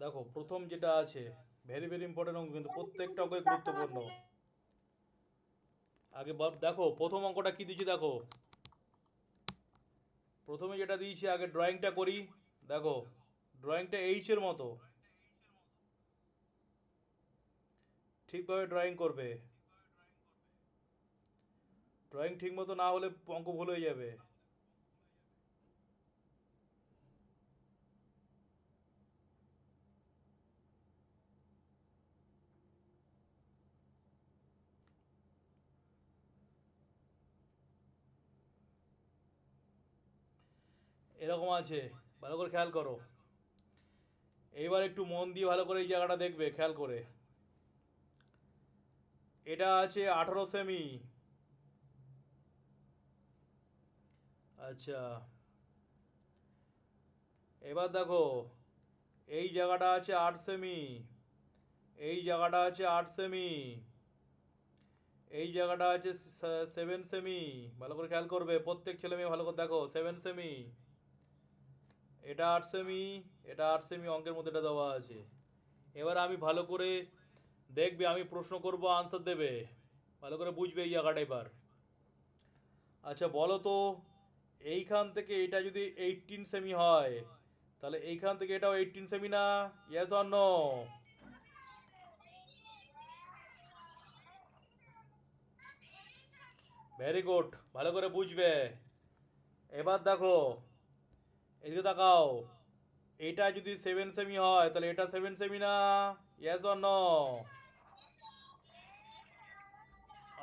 দেখো, প্রথম যেটা আছে ভেরি ভেরি ইম্পর্টেন্ট অঙ্ক কিন্তু প্রত্যেকটা অঙ্কই গুরুত্বপূর্ণ। আগে দেখো, প্রথম অঙ্কটা কি দিয়েছি দেখো। প্রথমে যেটা দিয়েছি, আগে ড্রয়িংটা করি, দেখো ড্রয়িংটা এইচের মতো। ঠিকভাবে ড্রয়িং করবে। ড্রয়িং ঠিক মতো না হলে অঙ্ক ভুল হয়ে যাবে। এরকম আছে। ভালো করে খেয়াল করো। এইবার একটু মন দিয়ে ভালো করে এই জায়গাটা দেখবে, খেয়াল করে। এটা আছে আঠারো সেমি। আচ্ছা। এবার দেখো, এই জায়গাটা আছে আট সেমি। এই জায়গাটা আছে আট সেমি। এই জায়গাটা আছে সেভেন সেমি। ভালো করে খেয়াল করবে, প্রত্যেক ছেলে মেয়ে ভালো করে দেখো, সেভেন সেমি। এটা আট সেমি এটা আট সেমি অঙ্কের মধ্যে এটা দেওয়া আছে। এবার আমি ভালো করে দেখবে, আমি প্রশ্ন করব আনসার দেবে। ভালো করে বুঝবে এই জায়গাটা এবার। আচ্ছা বলো তো, এইখান থেকে এটা যদি এইটিন সেমি হয়, তাহলে এইখান থেকে এটাও এইটিন সেমি না? Yes or no very good ভালো করে বুঝবে। এবার দেখো এদিকে তাকাও। এটা যদি সেভেন সেমি হয়, তাহলে এটা সেভেন সেমি না? ইয়েস অর নো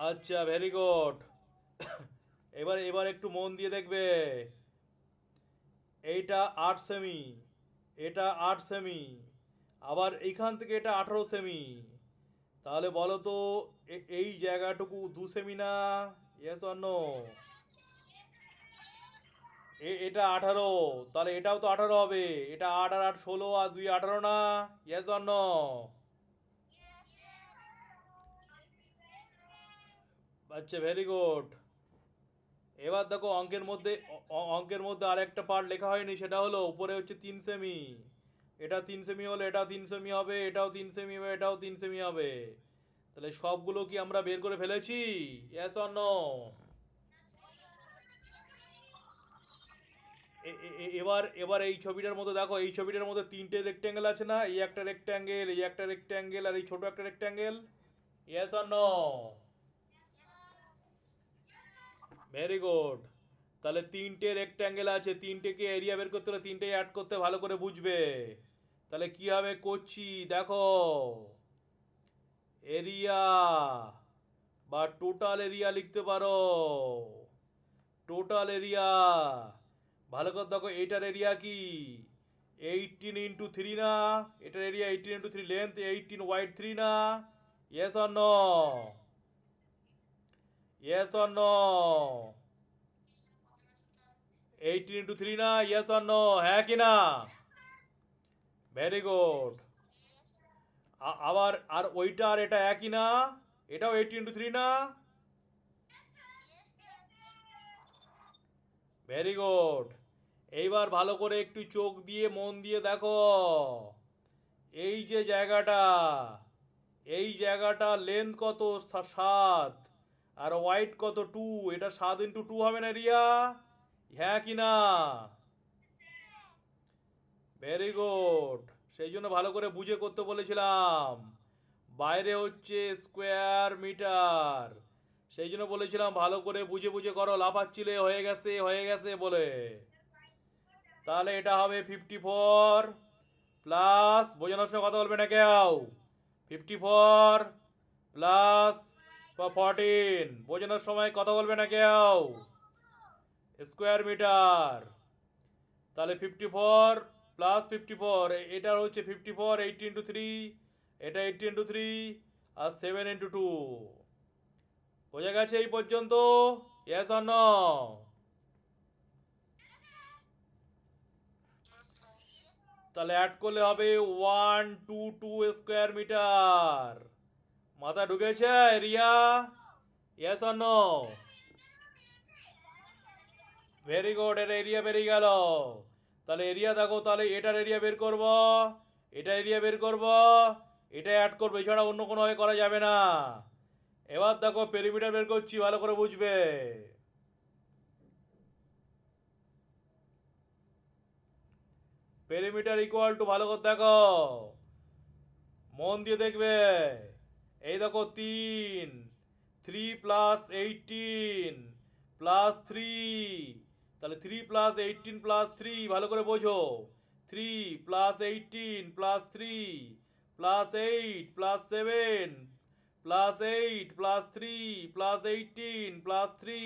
আচ্ছা ভেরি গুড এবার এবার একটু মন দিয়ে দেখবে। এইটা আট সেমি এটা আট সেমি আবার এইখান থেকে এটা আঠারো সেমি তাহলে বলো তো এই জায়গাটুকু দু সেমি না? ইয়েস অর নো এটা আঠারো। তাহলে এটাও তো আঠারো হবে। এটা আট আর আট ষোলো আর দুই আঠারো না? ইয়েস নো আচ্ছা ভেরি গুড এবার দেখো অঙ্কের মধ্যে অঙ্কের মধ্যে আর একটা পার্ট লেখা হয়নি, সেটা হলো উপরে হচ্ছে তিন সেমি এটা তিন সেমি হলে এটাও তিন সেমি হবে, এটাও তিন সেমি হবে, এটাও তিন সেমি হবে। তাহলে সবগুলো কি আমরা বের করে ফেলেছি? ইয়েস অর এবার এবার এই ছবিটার মধ্যে দেখো, এই ছবিটার মধ্যে তিনটে রেক্ট্যাঙ্গেল আছে না? এই একটা রেক্ট্যাঙ্গেল এই একটা রেক্ট্যাঙ্গেল আর এই ছোট একটা rectangle yes or no very good তাহলে তিনটে রেক্ট্যাঙ্গেল আছে, তিনটেকে এরিয়া বের করতে হলে তিনটে অ্যাড করতে ভালো করে বুঝবে। তাহলে কি হবে? করছি, দেখো। এরিয়া বা টোটাল এরিয়া লিখতে পারো। টোটাল এরিয়া ভালো করে দেখো, এইটার এরিয়া কি? এইটিন ইন্টু থ্রি না? এটার area eighteen into three length eighteen wide three না? Yes or no yes or no eighteen into three না? ইয়েস অর নো হ্যাঁ কি না? ভেরি গুড আবার, আর ওইটা আর এটা একই না? এটাও এইটিন ইন্টু থ্রি না? ভেরি গুড এইবার ভালো করে একটু চোখ দিয়ে, মন দিয়ে দেখো। এই যে জায়গাটা, এই জায়গাটা লেন্থ কত? সাত। আর হোয়াইট কত? টু এটা সাত ইন্টু টু হবে না রিয়া? হ্যাঁ কি না? ভেরি গুড সেই জন্য ভালো করে বুঝে করতে বলেছিলাম। বাইরে হচ্ছে স্কোয়ার মিটার সেই জন্য বলেছিলাম, ভালো করে বুঝে বুঝে করো, লাফাচ্ছিলে, হয়ে গেছে হয়ে গেছে বলে। তাহলে এটা হবে ফিফটি ফোর প্লাস বোঝানোর সময় কথা বলবে না কেউ। ফিফটি ফোর প্লাস ফোরটিন বোঝানোর সময় কথা বলবে না কেউ। স্কোয়ার মিটার তাহলে fifty four plus fifty four এটা হচ্ছে fifty four eighty into three এটা এইটি ইন্টু থ্রি আর সেভেন ইন্টু টু বোঝা গেছে এই পর্যন্ত? ইয়েস অর তাহলে অ্যাড করলে হবে one two two square metre মাথা ঢুকেছে Riya or no very good এর এরিয়া বেরিয়ে গেল। তাহলে এরিয়া দেখো, তাহলে এটার এরিয়া বের করব। এটা এরিয়া বের করব। এটা অ্যাড করব, এছাড়া অন্য কোনোভাবে করা যাবে না। এবার দেখো পেরিমিটার বের করছি, ভালো করে বুঝবে। পেরিমিটার ইকুয়াল টু ভালো করে দেখো। মন দিয়ে দেখবে। এই দেখো তিন three plus eighteen plus three তাহলে three plus eighteen plus three ভালো করে বোঝো। Three plus eighteen plus three plus eight plus seven plus eight plus three plus eighteen plus three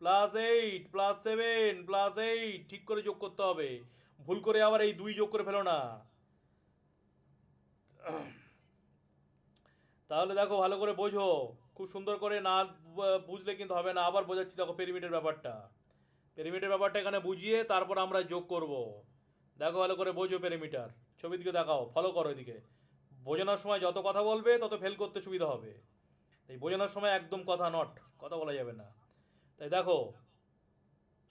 plus eight plus seven plus eight ঠিক করে যোগ করতে হবে। ভুল করে আবার এই দুই যোগ করে ফেলো না। তাহলে দেখো ভালো করে বোঝো। খুব সুন্দর করে না বুঝলে কিন্তু হবে না। আবার বোঝাচ্ছি দেখো পেরিমিটার ব্যাপারটা। পেরিমিটার ব্যাপারটা এখানে বুঝিয়ে তারপর আমরা যোগ করব। দেখো ভালো করে বোঝো পেরিমিটার ছবি দিকে দেখাও। ফলো করো এদিকে। বোঝানোর সময় যত কথা বলবে, তত ফেল করতে সুবিধা হবে। তাই বোঝানোর সময় একদম কথা নট কথা বলা যাবে না। তাই দেখো,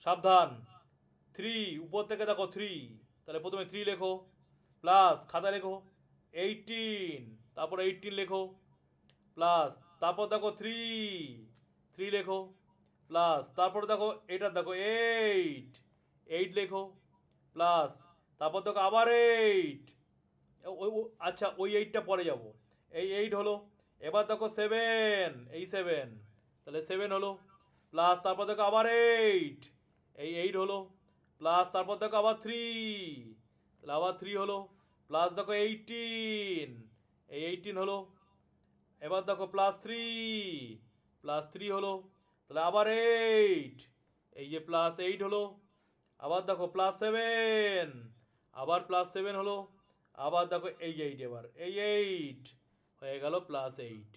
সাবধান। থ্রি উপর থেকে দেখো থ্রি তাহলে প্রথমে থ্রি লেখো প্লাস খাতা লেখো এইটিন তারপর এইটিন লেখো প্লাস তারপর দেখো থ্রি থ্রি লেখো প্লাস তারপর দেখো এটা দেখো এইট এইট লেখো প্লাস তারপর দেখো আবার এইট ওই আচ্ছা ওই এইটটা পরে যাব। এই এইট হলো, এবার দেখো সেভেন এই সেভেন তাহলে সেভেন হলো প্লাস তারপর দেখো আবার এইট এই এইট হলো প্লাস তারপর দেখো আবার থ্রি তাহলে আবার থ্রি হলো প্লাস দেখো এইটিন এই এইটিন হলো, এবার দেখো প্লাস থ্রি প্লাস থ্রি হলো, তাহলে আবার এইট এই যে প্লাস এইট হলো, আবার দেখো প্লাস সেভেন আবার প্লাস সেভেন হলো আবার দেখো এই এইট এবার। এই এইট হয়ে গেল প্লাস এইট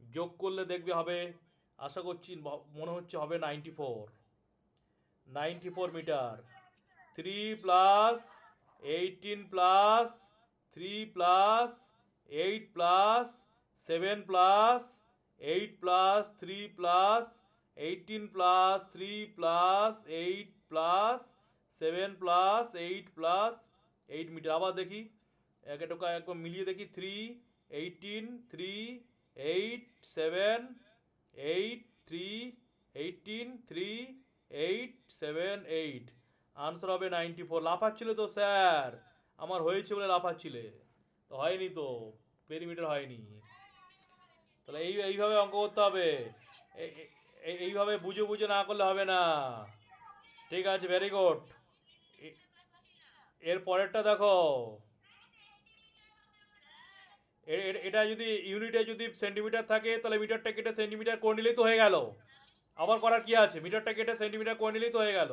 যোগ করলে দেখবে হবে, আশা করছি মনে হচ্ছে হবে ninety four ninety four metre. Three plus eighteen plus three plus eight plus seven plus eight plus three plus eighteen plus three plus eight plus seven plus eight plus eight metre. আবার দেখি। এক একটা একবার মিলিয়ে দেখি three eighteen three eight seven eight three eighteen three eight seven eight answer হবে ninety four লাফাচ্ছিলে তো, স্যার। আমার হয়েছে বলে লাফাচ্ছিলে। তো হয়নি তো। পেরিমিটার হয়নি। তাহলে এই, এইভাবে অঙ্ক করতে হবে। এইভাবে বুঝে বুঝে না করলে হবে না। ঠিক আছে ভেরি গুড এর পরেরটা দেখো। এটা যদি ইউনিটে যদি সেন্টিমিটার থাকে, তাহলে মিটারটা কেটে সেন্টিমিটার করে নিলেই তো হয়ে গেল। আবার করার কি আছে? মিটারটা কেটে সেন্টিমিটার করে নিলেই তো হয়ে গেল।